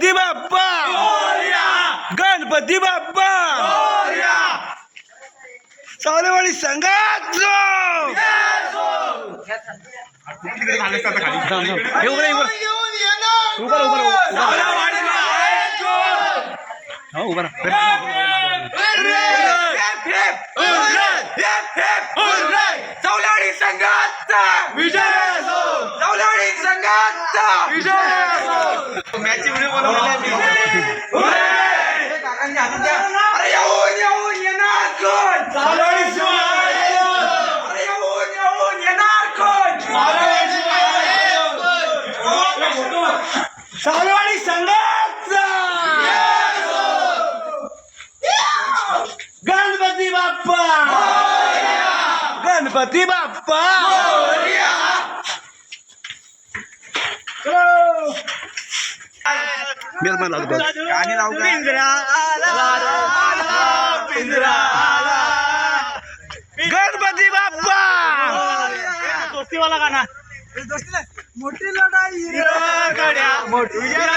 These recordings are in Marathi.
गणपती बाप्पा गणपती बाप्पा सावलेवाडी संघात सावलाडी संघाचा विजय सावलवाडी संघाचा गणपती बाप्पा. गणपती बाप्पा. आणि राहू पिंजरा गणपती बाप्पा. हो, हो, हो. दोस्तीवाला गाणा. दोस्तीला ಮೊಟ್ಟಿಲಡ ಇರೋ ಗಡ್ಯ ಮೊಟ್ಟಿಲಡ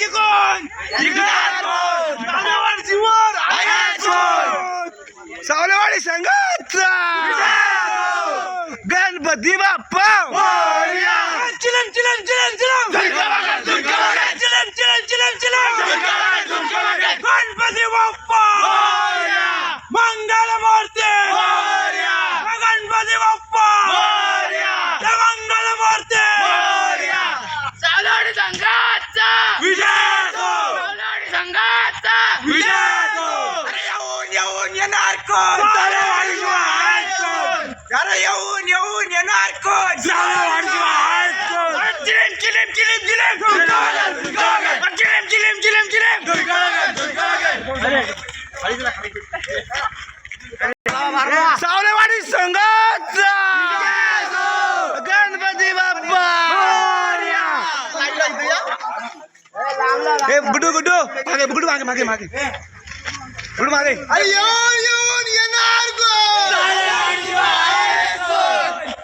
की कोण सावलेवाडीची वर सावलेवाडी संघाचा गणपती येणार कोण? अरे चिलीम चिलीम चिलीम चिलीम अरे चिलीम चिलीम चिलीम चिलीम सावलेवाडी संघाचा गणपती बाप्पा! हे गुडू गुडू मागे गुडू मागे मागे मागे! गुडू मागे! येऊन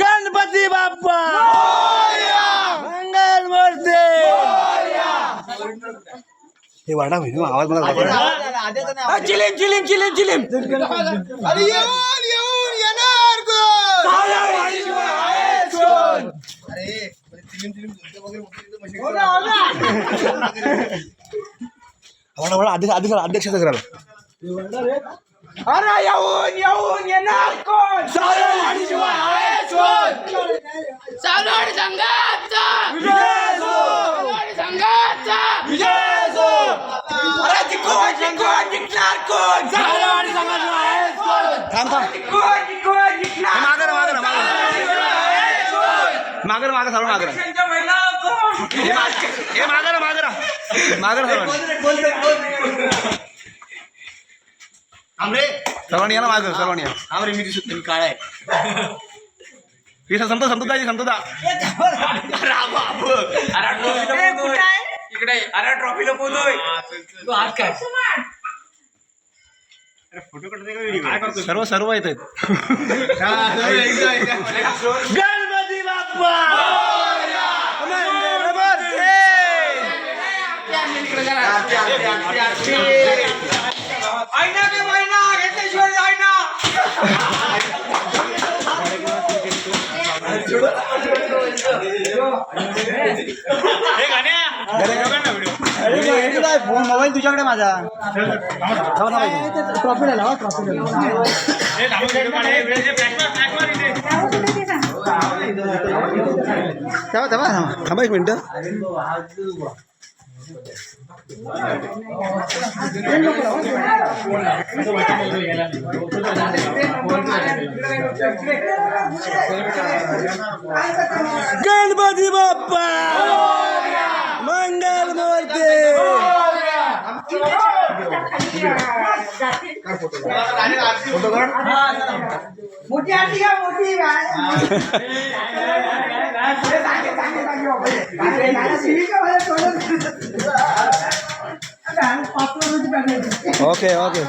गणपती बाप्पा मंगल मूर्ती हे होईल आवाज़ मला चिलीम चिलीम चिलीम चिलीम अरे येऊन येऊन येणार अध्यक्ष अध्यक्ष अध्यक्ष करायला अरे येऊन येऊन येणार कोण? मागं ना, मागं सर्व मागं ना. त्यांच्या महिला कोण? हे मागं- हे मागं ना, मागं ना. मागं ना सर्वांनी सर्वांनी या ना मागं सर्वांनी या. आमरे मी दिसत नाही काळ आहे. ही संत संतोदा आहे? इकडे अरे ट्रॉफीला पोहोचोय सर्व सर्व येत आहेत आईना के महिना घेतल्याशिवाय आईना! मोबाईल तुझ्याकडे माझा? ट्रॉफीला लावा थांबा थांबा. थांबा थांबा एक मिनटं. गणपती बाप्पा! मंगल! मोठी आरती का मोठी ओके ओके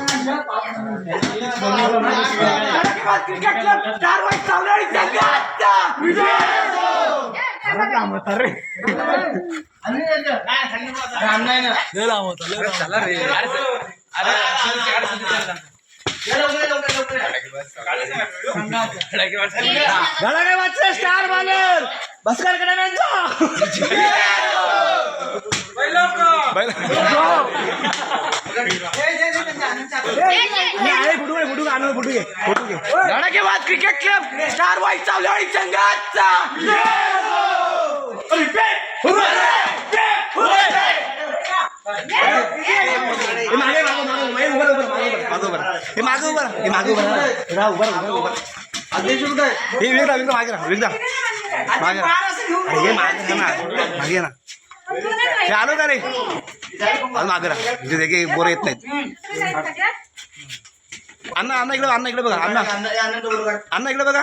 संघाचा विजय घडा काय वाटतं स्टार फुटू आणू फुटू घे फुटू घे धडाकेबाज क्रिकेट क्लब स्टार वाईट चावल्यावर संघाचा हे मागे मागे मागे मागे उभं राहा, उभं राहा, मागे उभं राहा. मागे उभं राहा. हे मागे उभं. हे मागे उभं राहा. उभं राहा, उभं राहा. हे विकदा विकदा मागे राहा विकदा मागे राहा. हे मागे ना मागे ये ना. हे आलो का रे? मागे राहा. इथे देखील बोर येत नाहीत. अण्णा अण्णा इकडे बघा, अण्णा इकडे बघा अण्णा. अण्णा इकडे बघा.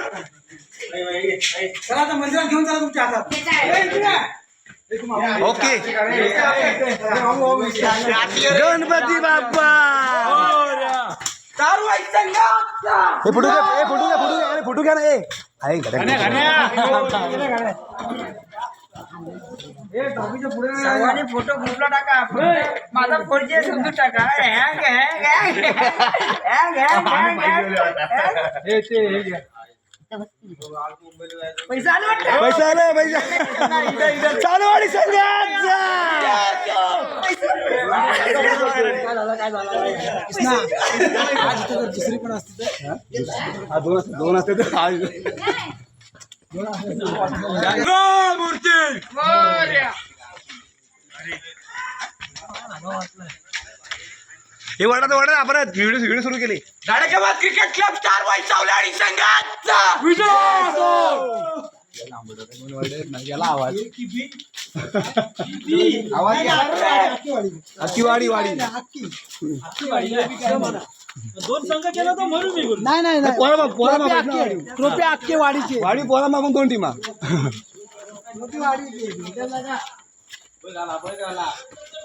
चला आता मंदिरात घेऊन चला तुमच्या हातात ओके गणपती बाप्पा हे फोटो घ्या हे फोटो घ्या फोटो घ्या अरे फोटो घ्या ना ए. आहे. सर्वांनी फोटो ग्रुपला टाका. माझा फोर जी समजून टाका. Hang hang hang hang hang hang पैसा आला वाटतं पैसा आला पैसा चालू आणि संघाचा हा, दोन असते दोन असते तर. आज हे वडा वडा आपण व्हिडिओ व्हिडिओ सुरू केली. धडाकेबाज क्रिकेट क्लब स्टार वाईट चावल्यावर संघाचा विजय! वाडी वाडी नाही नाही नाही पोरा माग- पोरा माग बसला वाडी. ट्रॉफी अख्खे वाडीचे वाडी पोरा मागून दोन टीमा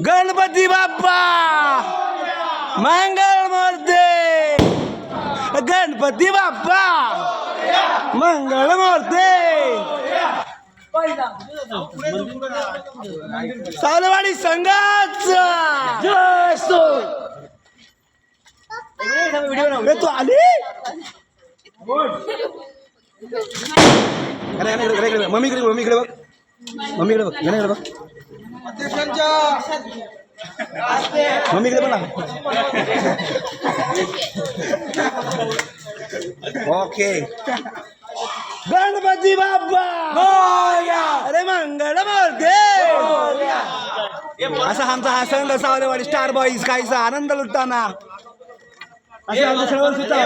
गणपती बाप्पा! मंगल गणपती बाप्पा! मंगल सालवाडी सावलेवाडी संघाचा! जय तू आली? मम्मीकडे मम्मीकडे मम्मी मम्मी बघ. मम्मी बघ. मम्मी इकडे बघ ना ओके. गणपती बाप्पा! अरे मंगळ मूर्ती! असा आमचा हा सण रसावलेवाडी स्टार बॉईज काहीचा आनंद लुटताना. असं आमचं सर्व सुद्धा.